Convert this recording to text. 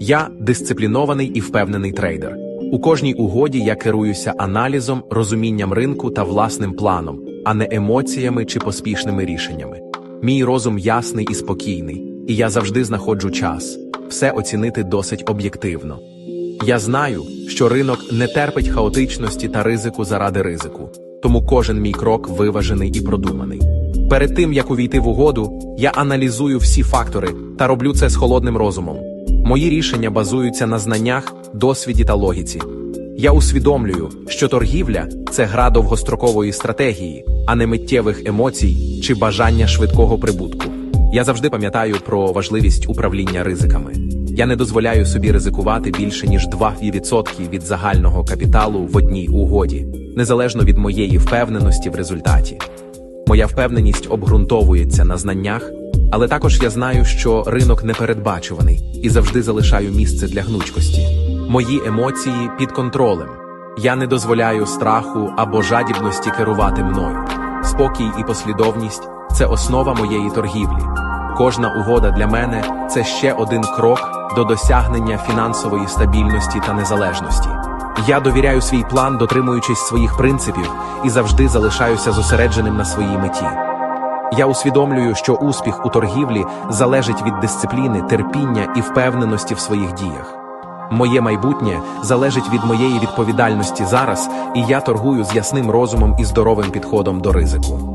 Я дисциплінований і впевнений трейдер. У кожній угоді я керуюся аналізом, розумінням ринку та власним планом, а не емоціями чи поспішними рішеннями. Мій розум ясний і спокійний, і я завжди знаходжу час все оцінити досить об'єктивно. Я знаю, що ринок не терпить хаотичності та ризику заради ризику, тому кожен мій крок виважений і продуманий. Перед тим як увійти в угоду, я аналізую всі фактори та роблю це з холодним розумом. Мої рішення базуються на знаннях, досвіді та логіці. Я усвідомлюю, що торгівля це гра довгострокової стратегії, а не миттєвих емоцій чи бажання швидкого прибутку. Я завжди пам'ятаю про важливість управління ризиками. Я не дозволяю собі ризикувати більше ніж 2% від загального капіталу в одній угоді, незалежно від моєї впевненості в результаті. Моя впевненість обґрунтовується на знаннях, але також я знаю, що ринок непередбачуваний і завжди залишаю місце для гнучкості. Мої емоції під контролем. Я не дозволяю страху або жадібності керувати мною. Спокій і послідовність це основа моєї торгівлі. Кожна угода для мене це ще один крок до досягнення фінансової стабільності та незалежності. Я довіряю свій план, дотримуючись своїх принципів, і завжди залишаюся зосередженим на своїй меті. Я усвідомлюю, що успіх у торгівлі залежить від дисципліни, терпіння і впевненості в своїх діях. Моє майбутнє залежить від моєї відповідальності зараз, і я торгую з ясним розумом і здоровим підходом до ризику.